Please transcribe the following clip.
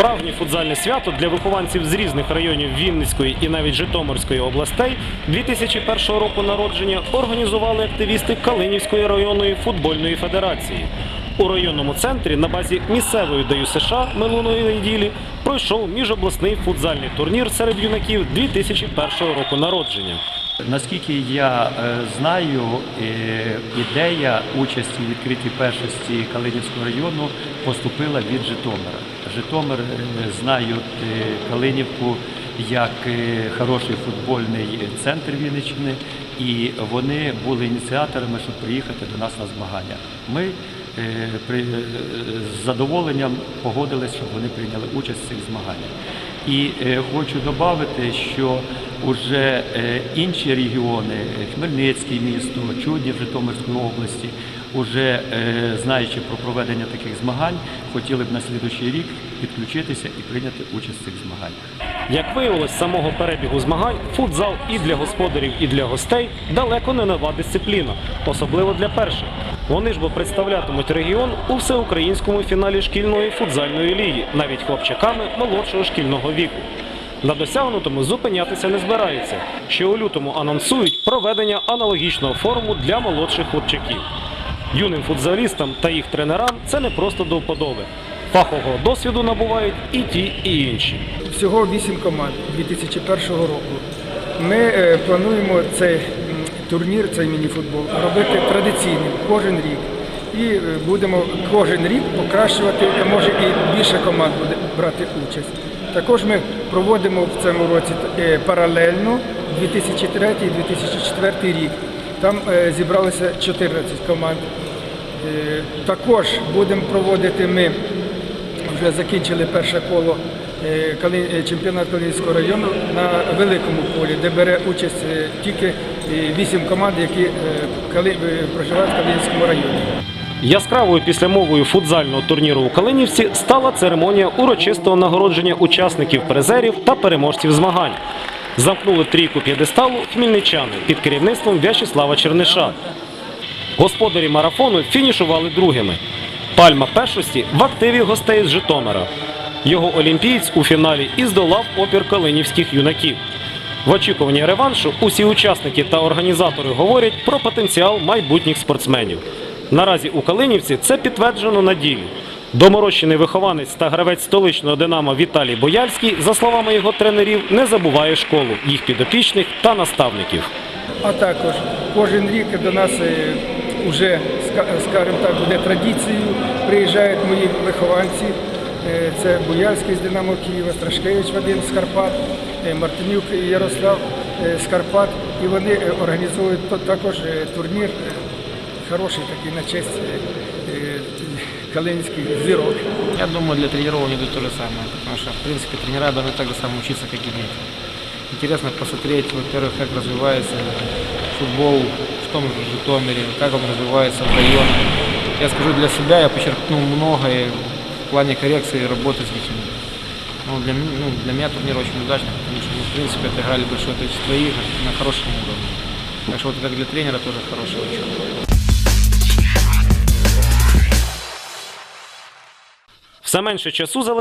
Справжнє футзальне свято для вихованців з різних районів Вінницької і навіть Житомирської областей 2001 року народження організували активісти Калинівської районної футбольної федерації. У районному центрі на базі місцевої ДЮСШ США минулої неділі пройшов міжобласний футзальний турнір серед юнаків 2001 року народження. Наскільки я е, знаю, е, ідея участі у відкритій першості Калинівського району поступила від Житомира. Житомир е, знають Калинівку як хороший футбольний центр Вінниччини, і вони були ініціаторами, щоб приїхати до нас на змагання. Ми з задоволенням погодились, щоб вони прийняли участь в цих змаганнях. І хочу додати, що вже е, інші регіони, е, Хмельницьке місто, Чуднів Житомирської області, уже е, знаючи про проведення таких змагань, хотіли б на слідуючий рік підключитися і прийняти участь в цих змаганнях. Як виявилось з самого перебігу змагань, футзал і для господарів, і для гостей далеко не нова дисципліна, особливо для перших. Вони ж бо представлятимуть регіон у всеукраїнському фіналі шкільної футзальної ліги, навіть хлопчаками молодшого шкільного віку. На досягнутому зупинятися не збираються. Ще у лютому анонсують проведення аналогічного форуму для молодших хлопчаків. Юним футзалістам та їх тренерам це не просто до вподоби. Фахового досвіду набувають і ті, і інші. Всього 8 команд 2001 року. Ми е, плануємо цей турнір, цей мініфутбол, робити традиційним кожен рік. І е, будемо кожен рік покращувати, може і більше команд буде брати участь. Також ми проводимо в цьому році е, паралельно 2003-2004 рік. Там е, зібралося 14 команд. Е, Також будемо проводити ми вже закінчили перше коло чемпіонат Калинівського району на великому полі, де бере участь тільки е, вісім команд, які проживають в Калинівському районі. Яскравою післямовою футзального турніру у Калинівці стала церемонія урочистого нагородження учасників призерів та переможців змагань. Замкнули трійку п'єдесталу хмельничани під керівництвом В'ячеслава Черниша. Господарі марафону фінішували другими. Пальма першості в активі гостей з Житомира. Його олімпієць у фіналі і здолав опір калинівських юнаків. В очікуванні реваншу усі учасники та організатори говорять про потенціал майбутніх спортсменів. Наразі у Калинівці це підтверджено на ділі. Доморощений вихованець та гравець столичного Динамо Віталій Бояльський, за словами його тренерів, не забуває школу, їх підопічних та наставників. А також кожен рік до нас вже, скажімо так, буде традицією. Приїжджають мої вихованці. Е, Це Буяльський з Динамо Києва, Страшкевич Вадим з Карпат, е, Мартинюк Ярослав е, з Карпат. І вони е, організовують також е, турнір е, хороший такий на честь е, е, калинівських зірок. Я думаю, для тренеров они идут то же самое, потому что, в принципе, тренера должны так же самое учиться, как и дети. Интересно посмотреть, во-первых, как развивается футбол в том же Житомире, как он развивается в районе. Я скажу для себя, я подчеркнул многое в плане коррекции работы с детьми. Ну, для, ну, для меня турнир очень удачный, потому что мы, в принципе, отыграли большое количество игр на хорошем уровне. Так что вот как для тренера тоже хороший учет. Все менше часу залишається.